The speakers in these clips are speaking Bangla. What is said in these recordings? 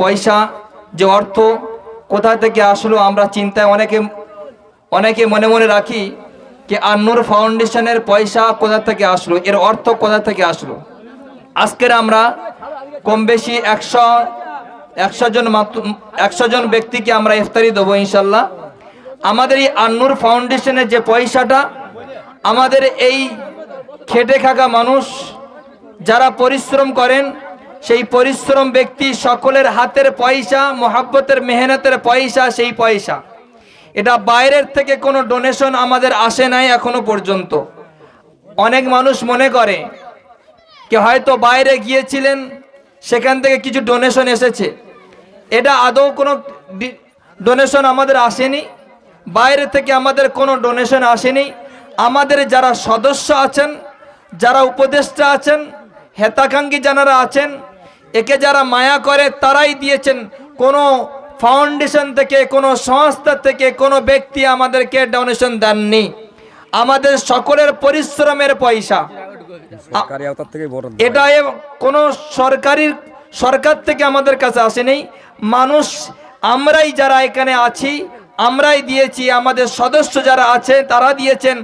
পয়সা যে অর্থ কোথা থেকে আসলো আমরা চিন্তায় অনেকে অনেকে মনে মনে রাখি যে আন্নুর ফাউন্ডেশনের পয়সা কোথা থেকে আসলো, এর অর্থ কোথা থেকে আসলো। আজকের আমরা কম বেশি একশো একশো জন একশো জন ব্যক্তিকে আমরা ইফতারি দেবো ইনশাল্লাহ। আমাদের এই আন্নুর ফাউন্ডেশনের যে পয়সাটা, আমাদের এই খেটে খাকা মানুষ যারা পরিশ্রম করেন সেই পরিশ্রম ব্যক্তি সকলের হাতের পয়সা, মোহাব্বতের মেহনতের পয়সা, সেই পয়সা। এটা বাইরের থেকে কোনো ডোনেশন আমাদের আসে নাই এখনও পর্যন্ত। অনেক মানুষ মনে করে, কে হয়তো বাইরে গিয়েছিলেন, সেখান থেকে কিছু ডোনেশন এসেছে। এটা আদৌ কোনো ডোনেশন আমাদের আসেনি। বাইরে থেকে আমাদের কোনো ডোনেশন আসেনি। আমাদের যারা সদস্য আছেন, যারা উপদেষ্টা আছেন হেতাকাঙ্ক্ষী যারা আছেন একে যারা মায়া করে তারাই দিয়েছেন কোনো ফাউন্ডেশন থেকে কোনো সংস্থা থেকে কোনো ব্যক্তি আমাদেরকে ডোনেশন দেননি। আমাদের সকলের পরিশ্রমের পয়সা। এটা কোনো সরকারি সরকার থেকে আমাদের কাছে আসেনি। মানুষ আমরাই যারা এখানে আছি আমরাই দিয়েছি, আমাদের সদস্য যারা আছে তারা দিয়েছেন।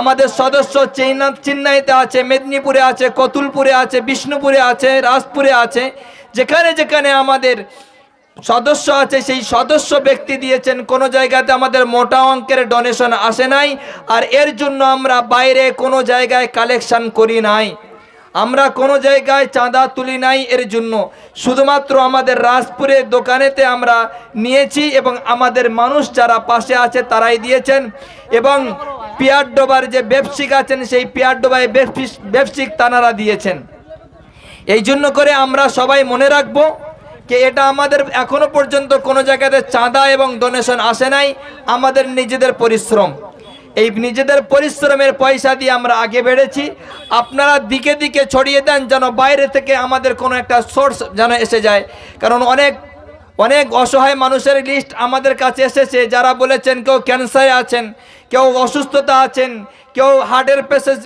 আমাদের সদস্য চেন্না চেন্নাইতে আছে, মেদিনীপুরে আছে, কতুলপুরে আছে, বিষ্ণুপুরে আছে, রাজপুরে আছে। যেখানে যেখানে আমাদের সদস্য আছে, সেই সদস্য ব্যক্তি দিয়েছেন। কোনো জায়গাতে আমাদের মোটা অঙ্কের ডোনেশন আসে নাই। আর এর জন্য আমরা বাইরে কোনো জায়গায় কালেকশন করি নাই। আমরা কোনো জায়গায় চাঁদা তুলি নাই এর জন্য। শুধুমাত্র আমাদের রাজপুরের দোকানেতে আমরা নিয়েছি এবং আমাদের মানুষ যারা পাশে আছে তারাই দিয়েছেন। এবং পিয়ার ডোবার যে ব্যবসিক আছেন, সেই পিয়ার ডোবায় ব্যবসায়িক তানারা দিয়েছেন। এই জন্য করে আমরা সবাই মনে রাখব যে এটা আমাদের এখনও পর্যন্ত কোনো জায়গাতে চাঁদা এবং ডোনেশন আসে নাই। আমাদের নিজেদের পরিশ্রম। এই নিজেদের পরিশ্রমের পয়সা দিয়ে আমরা আগে বেড়েছি। আপনারা দিকে দিকে ছড়িয়ে দেন যেন বাইরে থেকে আমাদের কোনো একটা সোর্স যেন এসে যায়। কারণ অনেক অনেক অসহায় মানুষের লিস্ট আমাদের কাছে এসেছে, যারা বলেছেন কেউ ক্যান্সারে আছেন, কেউ অসুস্থতা আছেন, কেউ হার্টের পেশেন্ট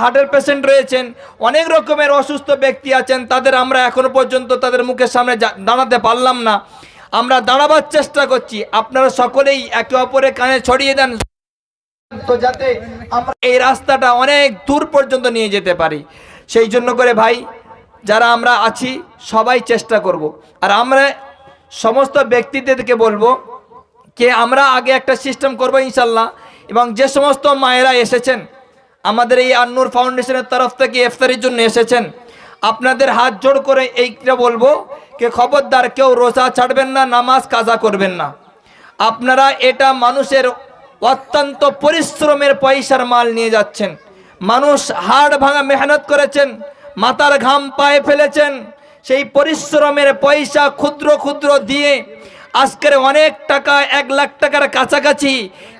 হার্টের পেশেন্ট রয়েছেন, অনেক রকমের অসুস্থ ব্যক্তি আছেন, তাদের আমরা এখনও পর্যন্ত তাদের মুখের সামনে দাঁড়াতে পারলাম না। আমরা দাঁড়াবার চেষ্টা করছি, আপনারা সকলেই একে অপরের কানে ছড়িয়ে দেন। যাতে আমরা এই রাস্তাটা অনেক দূর পর্যন্ত নিয়ে যেতে পারি। সেই জন্য করে ভাই, যারা আমরা আছি, সবাই চেষ্টা করব। আর আমরা সমস্ত ব্যক্তিদেরকে বলব যে আমরা আগে একটা সিস্টেম করব ইনশাল্লাহ, এবং যে সমস্ত মায়েরা এসেছেন, আমাদের এই আন্নুর ফাউন্ডেশনের তরফ থেকে ইফতারির জন্য এসেছেন, আপনাদের হাত জোড় করে এইটা বলব কে খবরদার, কেউ রোজা ছাড়বেন না, নামাজ কাজা করবেন না। আপনারা এটা মানুষের অত্যন্ত পরিশ্রমের পয়সার মাল নিয়ে যাচ্ছেন। মানুষ হাড় ভাঙা মেহনত করেছেন মাথার ঘাম পায়ে ফেলেছেন। সেই পরিশ্রমের পয়সা ক্ষুদ্র ক্ষুদ্র দিয়ে আজকের অনেক টাকা, এক লাখ টাকার কাছাকাছি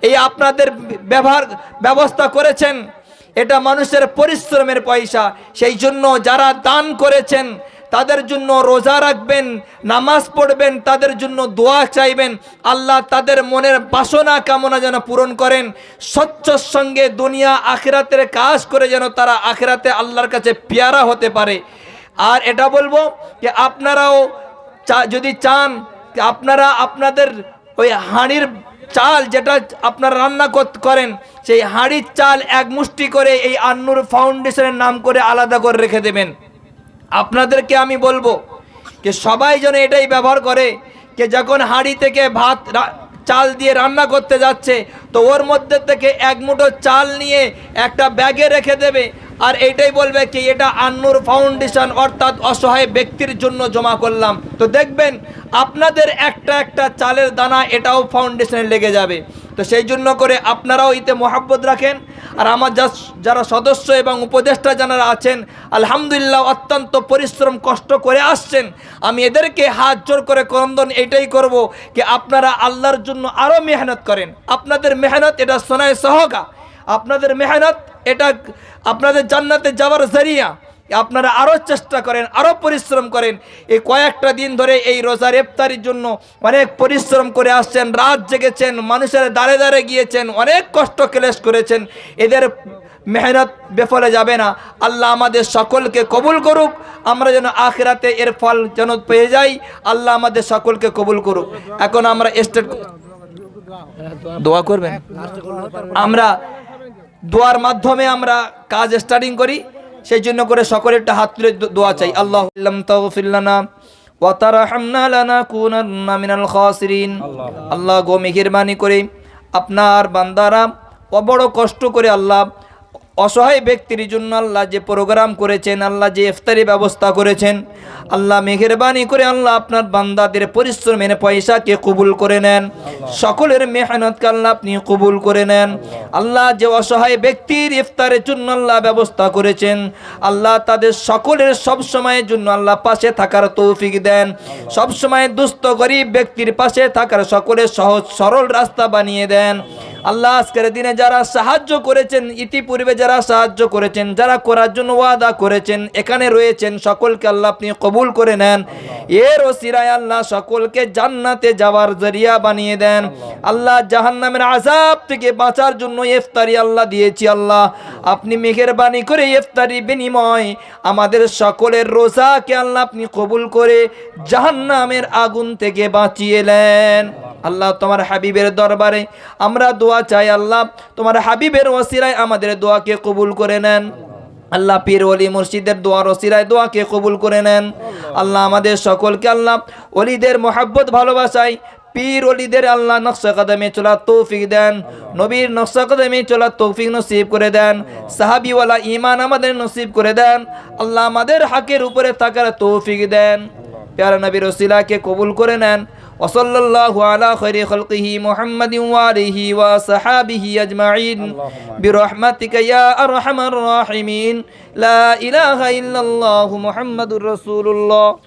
এই আপনাদের ব্যবহার, ব্যবস্থা করেছেন। এটা মানুষের পরিশ্রমের পয়সা। সেই জন্য যারা দান করেছেন তাদের জন্য রোজা রাখবেন, নামাজ পড়বেন, তাদের জন্য দোয়া চাইবেন। আল্লাহ তাদের মনের বাসনা, কামনা যেন পূরণ করেন। স্বচ্ছর সঙ্গে দুনিয়া আখেরাতের কাজ করে যেন তারা আখেরাতে আল্লাহর কাছে পেয়ারা হতে পারে। আর এটা বলব যে আপনারাও যদি চান আপনারা আপনাদের ওই হাঁড়ির চাল যেটা আপনারা রান্না কর- করেন, সেই হাঁড়ির চাল এক মুষ্টি করে এই আন্নুর ফাউন্ডেশনের নাম করে আলাদা করে রেখে দেবেন। আপনাদেরকে আমি বলব যে সবাই যেন এটাই ব্যবহার করে যে যখন হাঁড়ি থেকে ভাত চাল দিয়ে রান্না করতে যাচ্ছে, তো ওর মধ্যে থেকে এক মুঠো চাল নিয়ে একটা ব্যাগে রেখে দেবে আর এটাই বলবে কি, এটা আন্নুর ফাউন্ডেশন অর্থাৎ অসহায় ব্যক্তির জন্য জমা করলাম। তো দেখবেন, আপনাদের একটা একটা চালের দানা এটাও ফাউন্ডেশনে লেগে যাবে। তো সেই জন্য করে আপনারাও এতে মোহাব্বত রাখেন আর আমার যারা সদস্য এবং উপদেষ্টা যারা আছেন, আলহামদুলিল্লাহ অত্যন্ত পরিশ্রম, কষ্ট করে আসছেন। আমি এদেরকে হাত জোর করে করন্দন এটাই করব যে আপনারা আল্লাহর জন্য আরও মেহনত করেন। আপনাদের মেহনত এটা সোনায় সহগা। আপনাদের মেহনত এটা আপনাদের জান্নাতে যাওয়ার জরিয়া। আপনারা আরও চেষ্টা করেন আরও পরিশ্রম করেন। এই কয়েকটা দিন ধরে এই রোজার ইফতারির জন্য অনেক পরিশ্রম করে আসছেন, রাত জেগেছেন, মানুষের দাঁড়ে দাঁড়ে গিয়েছেন, অনেক কষ্ট ক্লেশ করেছেন। এদের মেহনত বেফলে যাবে না। আল্লাহ আমাদের সকলকে কবুল করুক। আমরা যেন আখেরাতে এর ফল যেন পেয়ে যাই, আল্লাহ আমাদের সকলকে কবুল করুক। এখন আমরা স্টেট দোয়া করবেন? আমরা দোয়ার মাধ্যমে আমরা কাজ স্টার্টিং করি। সেই জন্য করে সকলের একটা হাত তুলে দোয়া চাই। আল্লাহ তৌফিল্লানা আল্লাহ গো মেহেরবানি করে আপনার বান্দারা অবড় বড় কষ্ট করে আল্লাহ অসহায় ব্যক্তির জন্য আল্লাহ যে প্রোগ্রাম করেছেন আল্লাহ যে ইফতারি ব্যবস্থা করেছেন আল্লাহ মেহেরবানি করে আল্লাহ আপনার বান্দাদের পরিশ্রমের পয়সাকে কবুল করে নেন। সকলের মেহনতকে আল্লাহ আপনি কবুল করে নেন। আল্লাহ যে অসহায় ব্যক্তির ইফতারের জন্য আল্লাহ ব্যবস্থা করেছেন আল্লাহ তাদের সকলের সব সময়ের জন্য আল্লাহ পাশে থাকার তৌফিক দেন। সব সময় দুস্থ গরিব ব্যক্তির পাশে থাকার সকলের সহজ সরল রাস্তা বানিয়ে দেন। আল্লাহ আজকের দিনে যারা সাহায্য করেছেন ইতিপূর্বে যারা সাহায্য করেছেন যারা করার জন্য ওয়াদা করেছেন এখানে রয়েছেন সকলকে আল্লাহ আপনি কবুল করে নেন। এর ওসিরায় আল্লাহ সকলকে জান্নাতে যাওয়ার জরিয়া বানিয়ে দেন। আল্লাহ। জাহান্নামের আজাব থেকে বাঁচার জন্য ইফতারি আল্লাহ দিয়েছি আল্লাহ। আপনি মেহেরবানি করে ইফতারি বিনিময় আমাদের সকলের রোজাকে আল্লাহ আপনি কবুল করে জাহান্নামের আগুন থেকে বাঁচিয়ে নেন। আল্লাহ তোমার হাবিবের দরবারে আমরা দোয়া চাই আল্লাহ। তোমার হাবিবের ওসিরায় আমাদের দোয়াকে কবুল করে নেন। আল্লাহ পীর অলি মুর্শিদের দোয়ার ওসিরায় দোয়াকে কবুল করে নেন। আল্লাহ আমাদের সকলকে আল্লাহ অলিদের মোহাব্বত, ভালোবাসায় পীর অলিদের আল্লাহ নকশা কদমে চলার তৌফিক দেন। নবীর নকশা কদমে চলার তৌফিক নসিব করে দেন। সাহাবিওয়ালা ইমান আমাদের নসিব করে দেন। আল্লাহ আমাদের হাকের উপরে থাকার তৌফিক দেন। প্যারা নবীর ওসিলাকে কবুল করে নেন। وصلى الله على خير خلقه محمد وآله وصحابه أجمعين برحمتك يا أرحم الراحمين لا إله إلا الله محمد رسول الله